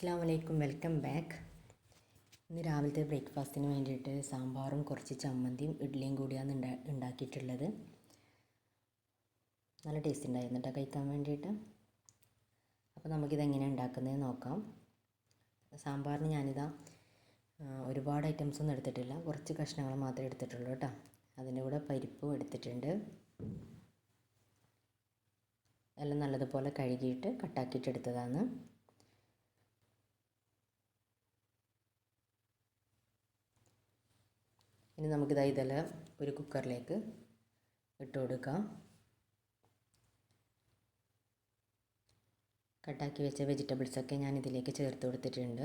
അസ്സാം വലൈക്കും welcome back. ഇന്ന് രാവിലത്തെ ബ്രേക്ക്ഫാസ്റ്റിന് വേണ്ടിയിട്ട് സാമ്പാറും കുറച്ച് ചമ്മന്തിയും ഇഡ്ഡലിയും കൂടിയാണ് ഉണ്ടാ ഉണ്ടാക്കിയിട്ടുള്ളത് നല്ല ടേസ്റ്റ് ഉണ്ടായിരുന്നു കേട്ടോ കഴിക്കാൻ വേണ്ടിയിട്ട്. അപ്പോൾ നമുക്കിത് എങ്ങനെ ഉണ്ടാക്കുന്നത് നോക്കാം. സാമ്പാറിന് ഞാനിതാ ഒരുപാട് ഐറ്റംസ് ഒന്നും എടുത്തിട്ടില്ല. കുറച്ച് കഷ്ണങ്ങൾ മാത്രമേ എടുത്തിട്ടുള്ളൂ കേട്ടോ അതിന്റെ കൂടെ പരിപ്പും എടുത്തിട്ടുണ്ട്. എല്ലാം നല്ലതുപോലെ കഴുകിയിട്ട് കട്ടാക്കിയിട്ട് എടുത്തതാണ് ഇനി നമുക്കിതാ ഇതെല്ലാം ഒരു കുക്കറിലേക്ക് ഇട്ട് കൊടുക്കാം. കട്ടാക്കി വെച്ച വെജിറ്റബിൾസൊക്കെ ഞാൻ ഇതിലേക്ക് ചേർത്ത് കൊടുത്തിട്ടുണ്ട്.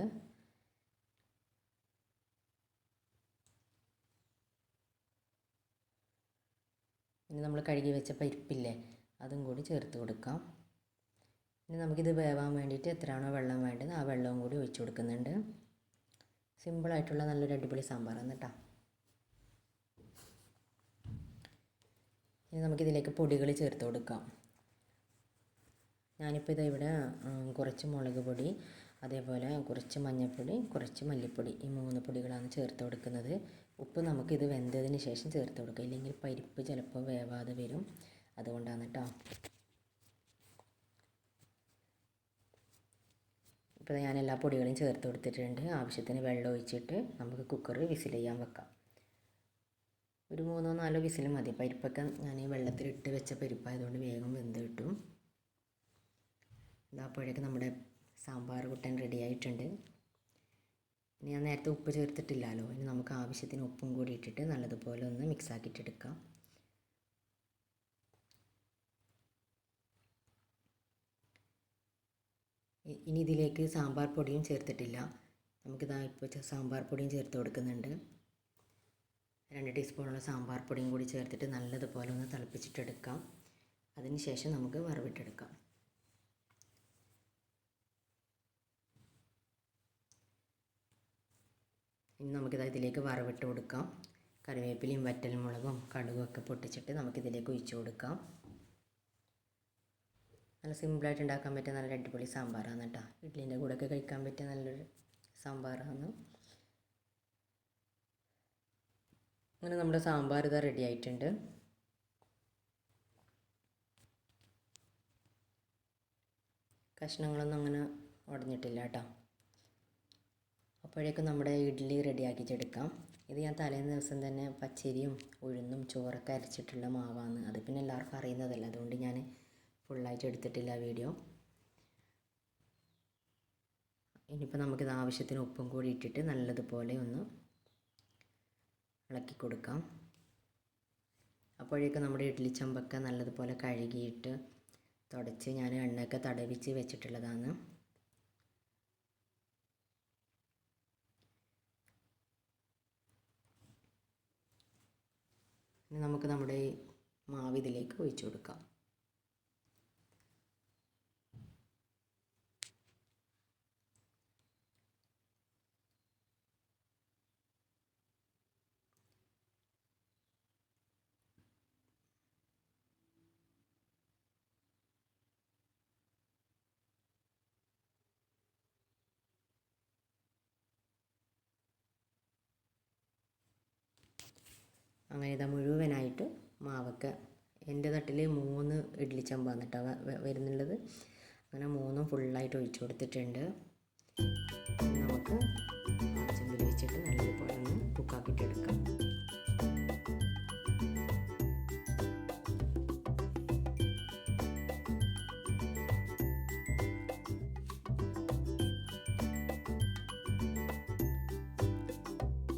ഇനി നമ്മൾ കഴുകി വെച്ച പരിപ്പില്ലേ അതും കൂടി ചേർത്ത് കൊടുക്കാം. ഇനി നമുക്കിത് വേവാൻ വേണ്ടിയിട്ട് എത്രയാണോ വെള്ളം വേണ്ടത് ആ വെള്ളവും കൂടി ഒഴിച്ചു കൊടുക്കുന്നുണ്ട്. സിമ്പിളായിട്ടുള്ള നല്ലൊരു അടിപൊളി സാമ്പാറാണ് കേട്ടോ. ഇനി നമുക്കിതിലേക്ക് പൊടികൾ ചേർത്ത് കൊടുക്കാം. ഞാനിപ്പോൾ ഇവിടെ കുറച്ച് മുളക് പൊടി അതേപോലെ കുറച്ച് മഞ്ഞൾപ്പൊടി കുറച്ച് മല്ലിപ്പൊടി ഈ മൂന്ന് പൊടികളാണ് ചേർത്ത് കൊടുക്കുന്നത്. ഉപ്പ് നമുക്കിത് വെന്തതിന് ശേഷം ചേർത്ത് കൊടുക്കുക ഇല്ലെങ്കിൽ പരിപ്പ് ചിലപ്പോൾ വേവാതെ വരും. അതുകൊണ്ടാണ് കേട്ടോ ഇപ്പോൾ ഞാൻ എല്ലാ പൊടികളും ചേർത്ത് കൊടുത്തിട്ടുണ്ട്. ആവശ്യത്തിന് വെള്ളം ഒഴിച്ചിട്ട് നമുക്ക് കുക്കർ വിസിൽ ചെയ്യാൻ വെക്കാം. ഒരു മൂന്നോ നാലോ വിസിൽ മതി. പരിപ്പൊക്കെ ഞാൻ ഈ വെള്ളത്തിലിട്ട് വെച്ച പരിപ്പായതുകൊണ്ട് വേഗം വെന്ത് കിട്ടും. അപ്പോഴേക്ക് നമ്മുടെ സാമ്പാർ കുട്ടൻ റെഡി ആയിട്ടുണ്ട്. ഇനി ഞാൻ നേരത്തെ ഉപ്പ് ചേർത്തിട്ടില്ലല്ലോ. ഇനി നമുക്ക് ആവശ്യത്തിന് ഉപ്പും കൂടി ഇട്ടിട്ട് നല്ലതുപോലെ ഒന്ന് മിക്സ് ആക്കിയിട്ടെടുക്കാം ഇനി ഇതിലേക്ക് സാമ്പാർ പൊടിയും ചേർത്തിട്ടില്ല. നമുക്കിതാ ഇപ്പോൾ സാമ്പാർ പൊടിയും ചേർത്ത് കൊടുക്കുന്നുണ്ട്. രണ്ട് ടീസ്പൂണുള്ള സാമ്പാർ പൊടിയും കൂടി ചേർത്തിട്ട് നല്ലതുപോലെ ഒന്ന് തിളപ്പിച്ചിട്ടെടുക്കാം. അതിന് ശേഷം നമുക്ക് വറവിട്ടെടുക്കാം. ഇനി നമുക്കിത് ഇതിലേക്ക് വറവിട്ട് കൊടുക്കാം. കറിവേപ്പിലയും വറ്റൽമുളകും കടുകും ഒക്കെ പൊട്ടിച്ചിട്ട് നമുക്കിതിലേക്ക് ഒഴിച്ചു കൊടുക്കാം. നല്ല സിമ്പിളായിട്ട് ഉണ്ടാക്കാൻ പറ്റിയ നല്ല അടിപൊളി സാമ്പാറാണ് കേട്ടോ. ഇഡ്ഡലിന്റെ കൂടെയൊക്കെ കഴിക്കാൻ പറ്റിയ നല്ലൊരു സാമ്പാറാണ്. അങ്ങനെ നമ്മുടെ സാമ്പാർ ഇതാ റെഡി ആയിട്ടുണ്ട്. കഷ്ണങ്ങളൊന്നും അങ്ങനെ ഉടഞ്ഞിട്ടില്ല കേട്ടോ. അപ്പോഴേക്കും നമ്മുടെ ഇഡ്ഡലി റെഡിയാക്കിച്ചെടുക്കാം ഇത് ഞാൻ തലേന്ന് ദിവസം തന്നെ പച്ചരിയും ഉഴുന്നും ചോറൊക്കെ അരച്ചിട്ടുള്ള മാവാണ്. അത് പിന്നെ എല്ലാവർക്കും അറിയുന്നതല്ല. അതുകൊണ്ട് ഞാൻ ഫുള്ളായിട്ട് എടുത്തിട്ടില്ല വീഡിയോ ഇനിയിപ്പോൾ നമുക്കിത് ആവശ്യത്തിന് ഉപ്പും കൂടി ഇട്ടിട്ട് നല്ലതുപോലെ ഒന്ന് ഇളക്കി കൊടുക്കാം അപ്പോഴേക്കും നമ്മുടെ ഇഡ്ഡലി ചമ്പൊക്കെ നല്ലതുപോലെ കഴുകിയിട്ട് തുടച്ച് ഞാൻ എണ്ണയൊക്കെ തടവിച്ച് വെച്ചിട്ടുള്ളതാണ്. നമുക്ക് നമ്മുടെ മാവ് ഇതിലേക്ക് ഒഴിച്ചു കൊടുക്കാം. അങ്ങനെ ഇതാ മുഴുവനായിട്ട് മാവൊക്കെ എന്റെ തട്ടിൽ മൂന്ന് ഇഡ്ഡലി ചമ്പാണ് കേട്ടോ വരുന്നുള്ളത്. അങ്ങനെ മൂന്നും ഫുള്ളായിട്ട് ഒഴിച്ചു കൊടുത്തിട്ടുണ്ട്. നമുക്ക് ചെമ്പിൽ വെച്ചിട്ട് നല്ലതുപോലെ ഒന്ന് കുക്കാക്കിയിട്ട് എടുക്കാം.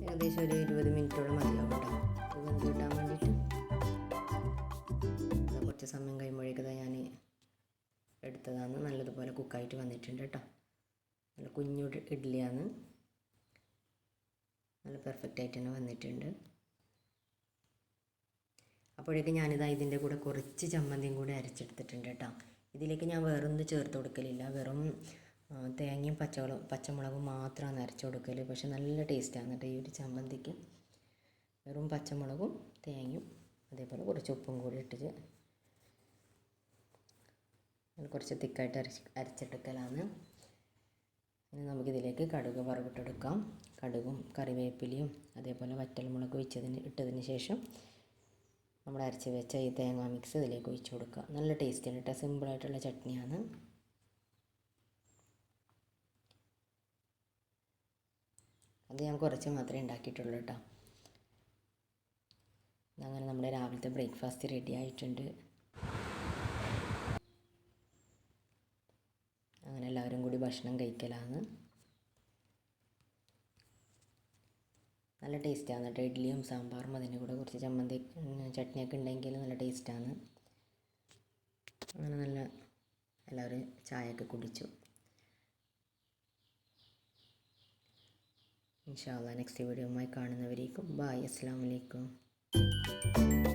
ഏകദേശം ഒരു ഇരുപത് മിനിറ്റോളം മതിയാവും കേട്ടോ വെന്ത് കിട്ടാൻ വേണ്ടിയിട്ട്. കുറച്ച് സമയം കഴിയുമ്പോഴേക്കത് ഞാൻ എടുത്തതാണ് നല്ലതുപോലെ കുക്കായിട്ട് വന്നിട്ടുണ്ട് കേട്ടോ. നല്ല കുഞ്ഞു ഇഡ് ഇഡ്ഡലിയാണ് നല്ല പെർഫെക്റ്റ് ആയിട്ട് തന്നെ വന്നിട്ടുണ്ട്. അപ്പോഴേക്കും ഞാനിതാ ഇതിന്റെ കൂടെ കുറച്ച് ചമ്മന്തിയും കൂടെ അരച്ചെടുത്തിട്ടുണ്ട് കേട്ടോ. ഇതിലേക്ക് ഞാൻ വേറൊന്നും ചേർത്ത് കൊടുക്കലില്ല. വെറും തേങ്ങയും പച്ചമുളകും പച്ചമുളകും മാത്രമാണ് അരച്ച് കൊടുക്കൽ പക്ഷെ നല്ല ടേസ്റ്റാണ് കേട്ടോ ഈ ഒരു ചമ്മന്തിക്ക്. വെറും പച്ചമുളകും തേങ്ങയും അതേപോലെ കുറച്ച് ഉപ്പും കൂടി ഇട്ടിട്ട് കുറച്ച് തിക്കായിട്ട് അരച്ച് അരച്ചെടുക്കലാണ്. ഇനി നമുക്കിതിലേക്ക് കടുക് വറവിട്ടെടുക്കാം കടുകും കറിവേപ്പിലയും അതേപോലെ വറ്റൽമുളക് വെച്ചതിന് ഇട്ടതിന് ശേഷം നമ്മൾ അരച്ച് വെച്ച ഈ തേങ്ങ മിക്സ് ഇതിലേക്ക് ഒഴിച്ചു കൊടുക്കുക. നല്ല ടേസ്റ്റിയാണ് കേട്ടോ. സിമ്പിളായിട്ടുള്ള ചട്നിയാണ്. അത് ഞാൻ കുറച്ച് മാത്രമേ ഉണ്ടാക്കിയിട്ടുള്ളൂ കേട്ടോ. അങ്ങനെ നമ്മുടെ രാവിലത്തെ ബ്രേക്ക്ഫാസ്റ്റ് റെഡി ആയിട്ടുണ്ട്. അങ്ങനെ എല്ലാവരും കൂടി ഭക്ഷണം കഴിക്കലാണ്. നല്ല ടേസ്റ്റാണ് കേട്ടോ. ഇഡ്ഡലിയും സാമ്പാറും അതിന്റെ കൂടെ കുറച്ച് ചമ്മന്തി ചട്നിയൊക്കെ ഉണ്ടെങ്കിൽ നല്ല ടേസ്റ്റാണ് അങ്ങനെ നല്ല എല്ലാവരും ചായയൊക്കെ കുടിച്ചു. ഇൻഷാല്ല നെക്സ്റ്റ് വീഡിയോയുമായി കാണുന്നവരേക്കും ബായ് അസ്സാം വലൈക്കും thank you